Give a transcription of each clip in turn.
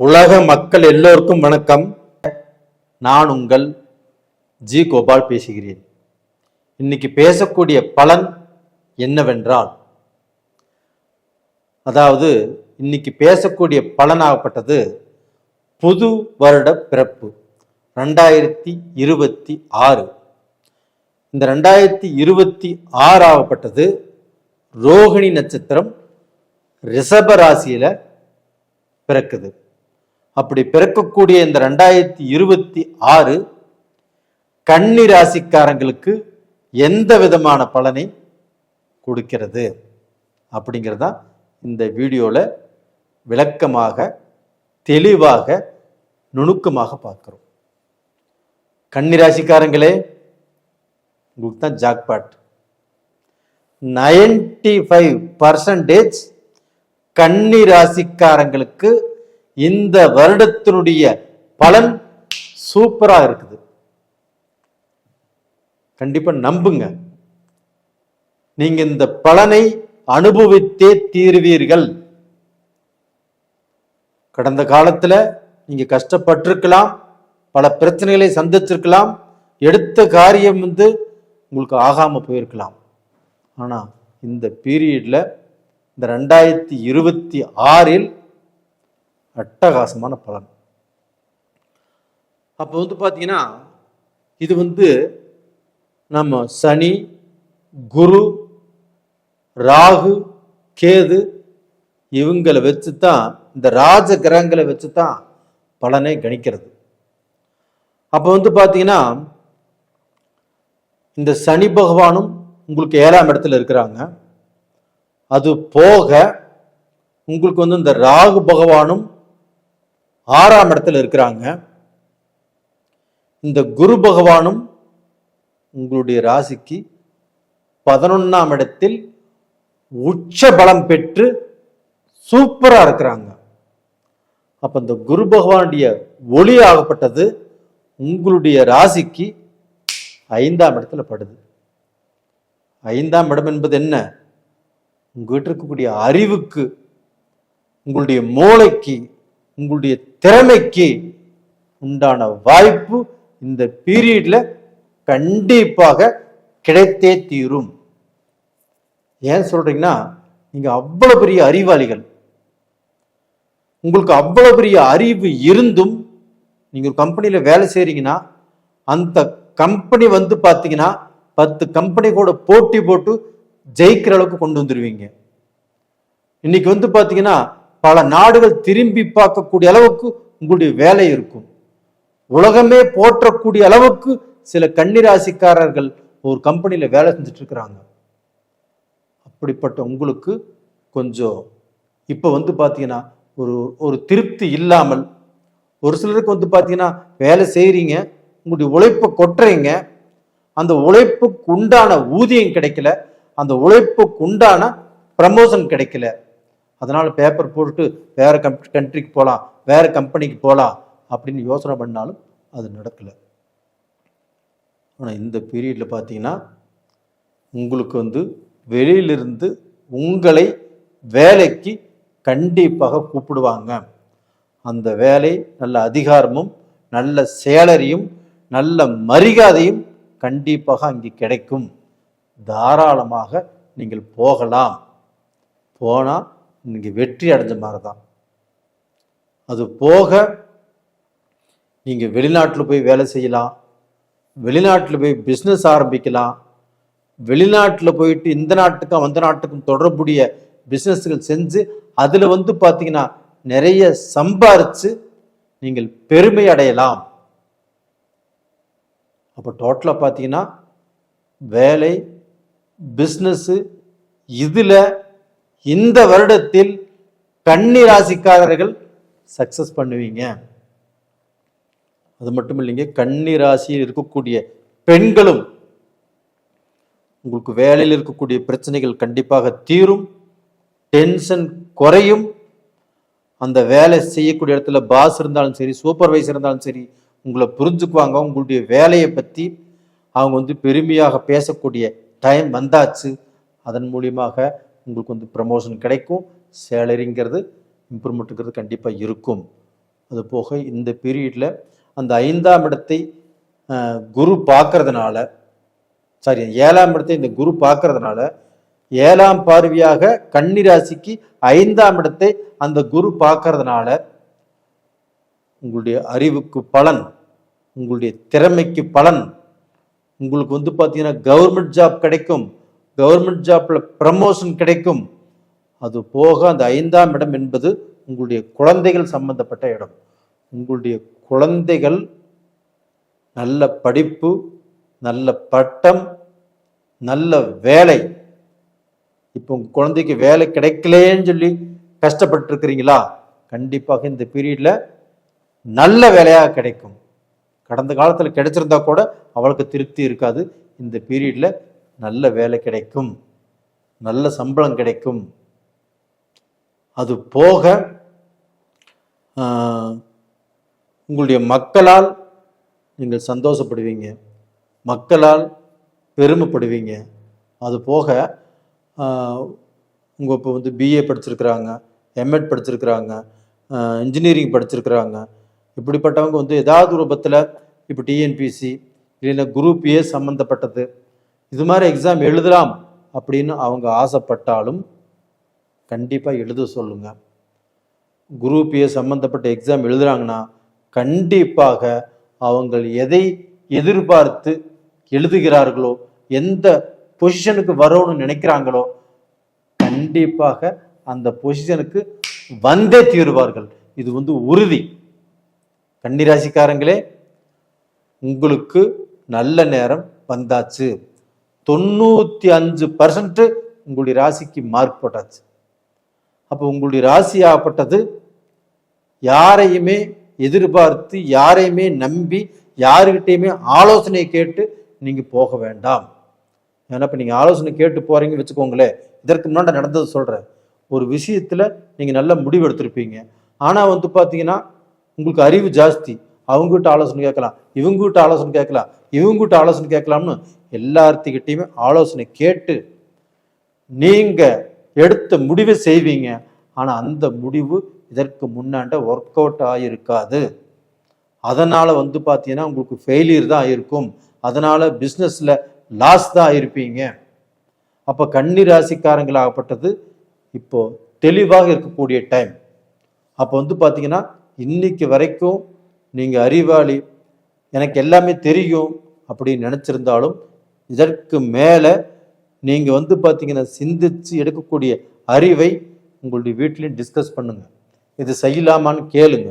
உலக மக்கள் எல்லோருக்கும் வணக்கம். நான் உங்கள் ஜி கோபால் பேசுகிறேன். இன்னைக்கு பேசக்கூடிய பலன் என்னவென்றால் அதாவது இன்னைக்கு பேசக்கூடிய பலனாகப்பட்டது புது வருட பிறப்பு ரெண்டாயிரத்தி இருபத்தி ஆறு. இந்த ரெண்டாயிரத்தி இருபத்தி ஆறாகப்பட்டது ரோகிணி நட்சத்திரம் ரிஷப ராசியில் பிறக்குது. அப்படி பிறக்கக்கூடிய இந்த ரெண்டாயிரத்தி இருபத்தி ஆறு கன்னி ராசிக்காரங்களுக்கு எந்த விதமான பலனை கொடுக்கிறது அப்படிங்கிறதா இந்த வீடியோவில் விளக்கமாக தெளிவாக நுணுக்கமாக பார்க்குறோம். கன்னிராசிக்காரங்களே உங்களுக்கு தான் ஜாக்பாட். நைன்டி ஃபைவ் பர்சன்டேஜ் கன்னிராசிக்காரங்களுக்கு இந்த வருடத்தினுடைய பலன் சூப்பரா இருக்குது. கண்டிப்பா நம்புங்க. நீங்க இந்த பலனை அனுபவித்தே தீருவீர்கள். கடந்த காலத்துல நீங்க கஷ்டப்பட்டிருக்கலாம் பல பிரச்சனைகளை சந்திச்சிருக்கலாம் எடுத்த காரியம் வந்து உங்களுக்கு ஆகாம போயிருக்கலாம். ஆனா இந்த பீரியட்ல இந்த ரெண்டாயிரத்தி இருபத்தி ஆறில் அட்டகாசமான பலன். அப்போ வந்து பார்த்தீங்கன்னா இது வந்து நம்ம சனி குரு ராகு கேது இவங்களை வச்சு தான் இந்த ராஜ கிரகங்களை வச்சு தான் பலனை கணிக்கிறது. அப்போ வந்து பார்த்தீங்கன்னா இந்த சனி பகவானும் உங்களுக்கு ஏழாம் இடத்துல இருக்கிறாங்க. அது போக உங்களுக்கு வந்து இந்த ராகு பகவானும் ஆறாம் இடத்துல இருக்கிறாங்க. இந்த குரு பகவானும் உங்களுடைய ராசிக்கு பதினொன்னாம் இடத்தில் உச்ச பலம் பெற்று சூப்பராக இருக்கிறாங்க. அப்போ இந்த குரு பகவானுடைய ஒளி ஆகப்பட்டது உங்களுடைய ராசிக்கு ஐந்தாம் இடத்துல படுது. ஐந்தாம் இடம் என்பது என்ன? உங்ககிட்ட இருக்கக்கூடிய அறிவுக்கு உங்களுடைய மூளைக்கு உங்களுடைய திறமைக்கு உண்டான வாய்ப்பு இந்த பீரியட்ல கண்டிப்பாக கிடைத்தே தீரும். ஏன் சொல்றீங்கன்னா நீங்க அவ்வளவு பெரிய அறிவாளிகள். உங்களுக்கு அவ்வளவு பெரிய அறிவு இருந்தும் நீங்க ஒரு கம்பெனியில வேலை செய்றீங்கன்னா அந்த கம்பெனி வந்து பாத்தீங்கன்னா பத்து கம்பெனி கூட போட்டி போட்டு ஜெயிக்கிற அளவுக்கு கொண்டு வந்துருவீங்க. இன்னைக்கு வந்து பாத்தீங்கன்னா பல நாடுகள் திரும்பி பார்க்கக்கூடிய அளவுக்கு உங்களுடைய வேலை இருக்கும். உலகமே போற்றக்கூடிய அளவுக்கு சில கன்னிராசிக்காரர்கள் ஒரு கம்பெனியில் வேலை செஞ்சுட்டு இருக்கிறாங்க அப்படிப்பட்ட உங்களுக்கு கொஞ்சம் இப்போ வந்து பார்த்தீங்கன்னா ஒரு ஒரு திருப்தி இல்லாமல் ஒரு சிலருக்கு வந்து பார்த்தீங்கன்னா வேலை செய்கிறீங்க உங்களுடைய உழைப்பை கொட்டுறீங்க அந்த உழைப்புக்கு உண்டான ஊதியம் கிடைக்கல அந்த உழைப்புக்கு உண்டான ப்ரமோஷன் கிடைக்கல. அதனால் பேப்பர் போட்டுட்டு வேற கம் கண்ட்ரிக்கு போகலாம் வேற கம்பெனிக்கு போகலாம் அப்படின்னு யோசனை பண்ணாலும் அது நடக்கலை. ஆனால் இந்த பீரியடில் பார்த்தீங்கன்னா உங்களுக்கு வந்து வெளியிலிருந்து உங்களை வேலைக்கு கண்டிப்பாக கூப்பிடுவாங்க. அந்த வேலை நல்ல அதிகாரமும் நல்ல சேலரியும் நல்ல மரியாதையும் கண்டிப்பாக அங்கே கிடைக்கும். தாராளமாக நீங்கள் போகலாம். போனால் நீங்கள் வெற்றி அடைஞ்ச மாதிரி தான் அது போக நீங்கள் வெளிநாட்டில் போய் வேலை செய்யலாம் வெளிநாட்டில் போய் பிஸ்னஸ் ஆரம்பிக்கலாம் வெளிநாட்டில் போயிட்டு இந்த நாட்டுக்கும் அந்த நாட்டுக்கும் தொடர்புடைய பிஸ்னஸ்கள் செஞ்சு அதில் வந்து பார்த்தீங்கன்னா நிறைய சம்பாரித்து நீங்கள் பெருமை அடையலாம். அப்போ டோட்டலாக பார்த்தீங்கன்னா வேலை பிஸ்னஸ்ஸு இதில் இந்த வருடத்தில் கன்னி ராசிக்காரர்கள் சக்ஸஸ் பண்ணுவீங்க. அது மட்டும் இல்லைங்க கன்னி ராசியில் இருக்கக்கூடிய பெண்களும் உங்களுக்கு வேலையில் இருக்கக்கூடிய பிரச்சனைகள் கண்டிப்பாக தீரும் டென்ஷன் குறையும். அந்த வேலை செய்யக்கூடிய இடத்துல பாஸ் இருந்தாலும் சரி சூப்பர்வைசர் இருந்தாலும் சரி உங்களை புரிஞ்சுக்குவாங்க. உங்களுடைய வேலையை பற்றி அவங்க வந்து பெருமையாக பேசக்கூடிய டைம் வந்தாச்சு. அதன் மூலியமாக உங்களுக்கு வந்து ப்ரமோஷன் கிடைக்கும். சேலரிங்கிறது இம்ப்ரூவ்மெண்ட்டுங்கிறது கண்டிப்பாக இருக்கும். அது போக இந்த பீரியடில் அந்த ஐந்தாம் இடத்தை குரு பார்க்கறதுனால சாரி ஏழாம் இடத்தை இந்த குரு பார்க்கறதுனால ஏழாம் பார்வையாக கன்னிராசிக்கு ஐந்தாம் இடத்தை அந்த குரு பார்க்கறதுனால உங்களுடைய அறிவுக்கு பலன் உங்களுடைய திறமைக்கு பலன் உங்களுக்கு வந்து பார்த்தீங்கன்னா கவர்மெண்ட் ஜாப் கிடைக்கும். கவர்மெண்ட் ஜாப்பில் ப்ரமோஷன் கிடைக்கும். அது போக அந்த ஐந்தாம் இடம் என்பது உங்களுடைய குழந்தைகள் சம்பந்தப்பட்ட இடம். உங்களுடைய குழந்தைகள் நல்ல படிப்பு நல்ல பட்டம் நல்ல வேலை. இப்போ உங்கள் குழந்தைக்கு வேலை கிடைக்கலேன்னு சொல்லி கஷ்டப்பட்டுருக்கிறீங்களா? கண்டிப்பாக இந்த பீரியடில் நல்ல வேலையாக கிடைக்கும். கடந்த காலத்தில் கிடைச்சிருந்தா கூட அவளுக்கு திருப்தி இருக்காது. இந்த பீரியடில் நல்ல வேலை கிடைக்கும் நல்ல சம்பளம் கிடைக்கும். அது போக உங்களுடைய மக்களால் நீங்கள் சந்தோஷப்படுவீங்க மக்களால் பெருமைப்படுவீங்க. அது போக உங்கள் இப்போ வந்து பிஏ படிச்சிருக்கிறாங்க எம்எட் படிச்சிருக்கிறாங்க இன்ஜினியரிங் படிச்சிருக்கிறாங்க. இப்படிப்பட்டவங்க வந்து ஏதாவது ரூபத்தில் இப்போ டிஎன்பிசி இல்லைன்னா குரூப் ஏ சம்மந்தப்பட்டது இது மாதிரி எக்ஸாம் எழுதலாம் அப்படின்னு அவங்க ஆசைப்பட்டாலும் கண்டிப்பாக எழுத சொல்லுங்க. குரூப் ஏ சம்மந்தப்பட்ட எக்ஸாம் எழுதுறாங்கன்னா கண்டிப்பாக அவங்க எதை எதிர்பார்த்து எழுதுகிறார்களோ எந்த பொசிஷனுக்கு வரணும்னு நினைக்கிறாங்களோ கண்டிப்பாக அந்த பொசிஷனுக்கு வந்தே தீருவார்கள். இது வந்து உறுதி. கன்னிராசிக்காரங்களே உங்களுக்கு நல்ல நேரம் வந்தாச்சு. தொண்ணூற்றி அஞ்சு பர்சன்ட்டு உங்களுடைய ராசிக்கு மார்க் போட்டாச்சு. அப்போ உங்களுடைய ராசி ஆகப்பட்டது யாரையுமே எதிர்பார்த்து யாரையுமே நம்பி யாருக்கிட்டையுமே ஆலோசனை கேட்டு நீங்கள் போக வேண்டாம். ஏன்னா இப்போ நீங்கள் ஆலோசனை கேட்டு போகிறீங்கன்னு வச்சுக்கோங்களேன் இதற்கு முன்னாடி நடந்தது சொல்கிறேன் ஒரு விஷயத்தில் நீங்கள் நல்ல முடிவு எடுத்திருப்பீங்க. ஆனால் வந்து பார்த்தீங்கன்னா உங்களுக்கு அறிவு ஜாஸ்தி. அவங்ககிட்ட ஆலோசனை கேட்கலாம் இவங்ககிட்ட ஆலோசனை கேட்கலாம் இவங்ககிட்ட ஆலோசனை கேட்கலாம்னு எல்லார்த்துக்கிட்டையுமே ஆலோசனை கேட்டு நீங்கள் எடுத்த முடிவை செய்வீங்க. ஆனால் அந்த முடிவு இதற்கு முன்னாண்ட ஒர்க் அவுட் ஆகியிருக்காது அதனால் வந்து பார்த்தீங்கன்னா உங்களுக்கு ஃபெயிலியர் தான் ஆயிருக்கும் அதனால் பிஸ்னஸில் லாஸ் தான் ஆகிருப்பீங்க அப்போ கன்னி ராசிக்காரங்களாகப்பட்டது இப்போது தெளிவாக இருக்கக்கூடிய டைம் அப்போ வந்து பார்த்தீங்கன்னா இன்னைக்கு வரைக்கும் நீங்கள் அறிவாளி. எனக்கு எல்லாமே தெரியும் அப்படின்னு நினச்சிருந்தாலும் இதற்கு மேலே நீங்கள் வந்து பார்த்தீங்கன்னா சிந்தித்து எடுக்கக்கூடிய அறிவை உங்களுடைய வீட்லேயும் டிஸ்கஸ் பண்ணுங்கள் இது செய்யலாமான்னு கேளுங்க.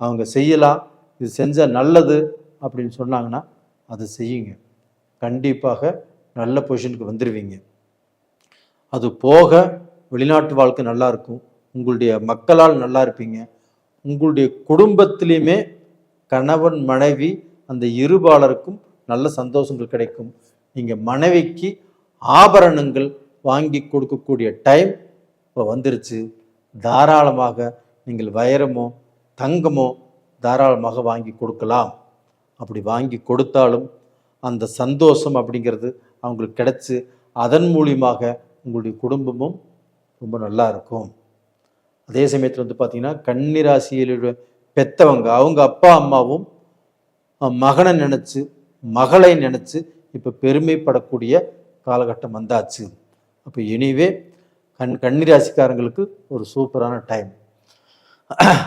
அவங்க செய்யலாம் இது செஞ்சால் நல்லது அப்படின்னு சொன்னாங்கன்னா அதை செய்யுங்க. கண்டிப்பாக நல்ல பொசிஷனுக்கு வந்துடுவீங்க அது போக வெளிநாட்டு வாழ்க்கை நல்லாயிருக்கும் உங்களுடைய மக்களால் நல்லா இருப்பீங்க. உங்களுடைய குடும்பத்திலையுமே கணவன் மனைவி அந்த இருபாலருக்கும் நல்ல சந்தோஷங்கள் கிடைக்கும். நீங்கள் மனைவிக்கு ஆபரணங்கள் வாங்கி கொடுக்கக்கூடிய டைம் இப்போ வந்துருச்சு. தாராளமாக நீங்கள் வைரமோ தங்கமோ தாராளமாக வாங்கி கொடுக்கலாம். அப்படி வாங்கி கொடுத்தாலும் அந்த சந்தோஷம் அப்படிங்கிறது அவங்களுக்கு கிடச்சி அதன் மூலியமாக உங்களுடைய குடும்பமும் ரொம்ப நல்லா இருக்கும். அதே சமயத்தில் வந்து பார்த்தீங்கன்னா கன்னிராசியில் பெத்தவங்க அவங்க அப்பா அம்மாவும் மகனை நினச்சி மகளை நினச்சி இப்போ பெருமைப்படக்கூடிய காலகட்டம் வந்தாச்சு. அப்போ எனிவே கண் கன்னிராசிக்காரங்களுக்கு ஒரு சூப்பரான டைம்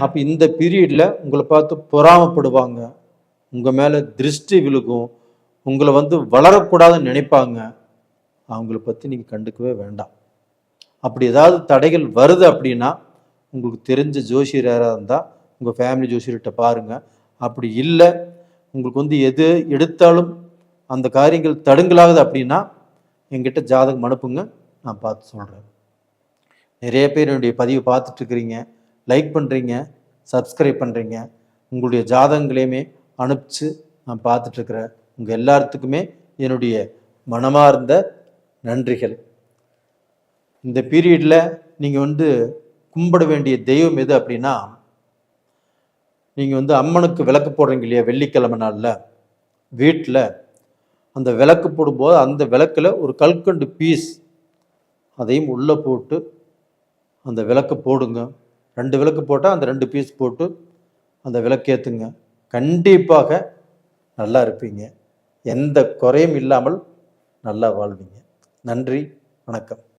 அப்போ இந்த பீரியடில் உங்களை பார்த்து பொறாமப்படுவாங்க. உங்கள் மேலே திருஷ்டி விழுகும். உங்களை வந்து வளரக்கூடாதுன்னு நினைப்பாங்க. அவங்கள பற்றி நீங்கள் கண்டுக்கவே வேண்டாம். அப்படி ஏதாவது தடைகள் வருது அப்படின்னா உங்களுக்கு தெரிஞ்ச ஜோசியர் யாராக இருந்தால் உங்கள் ஃபேமிலி ஜோசியர்கிட்ட பாருங்கள் அப்படி இல்லை உங்களுக்கு வந்து எது எடுத்தாலும் அந்த காரியங்கள் தடுங்கலாகுது அப்படின்னா என்கிட்ட ஜாதகம் அனுப்புங்க நான் பார்த்து சொல்கிறேன் நிறைய பேர் என்னுடைய பதிவு பார்த்துட்ருக்குறீங்க லைக் பண்ணுறீங்க சப்ஸ்கிரைப் பண்ணுறீங்க உங்களுடைய ஜாதகங்களையுமே அனுப்பிச்சு நான் பார்த்துட்ருக்குறேன் உங்கள் எல்லாத்துக்குமே என்னுடைய மனமார்ந்த நன்றிகள். இந்த பீரியடில் நீங்கள் வந்து கும்பிட வேண்டிய தெய்வம் எது அப்படின்னா நீங்கள் வந்து அம்மனுக்கு விளக்கு போடுறீங்க இல்லையா வெள்ளிக்கிழமை நாளில் வீட்டில் அந்த விளக்கு போடும்போது அந்த விளக்கில் ஒரு கல்கண்டு பீஸ் அதையும் உள்ளே போட்டு அந்த விளக்கு போடுங்க. ரெண்டு விளக்கு போட்டால் அந்த ரெண்டு பீஸ் போட்டு அந்த விளக்கேற்றுங்க கண்டிப்பாக நல்லா இருப்பீங்க. எந்த குறையும் இல்லாமல் நல்லா வாழ்வீங்க. நன்றி வணக்கம்.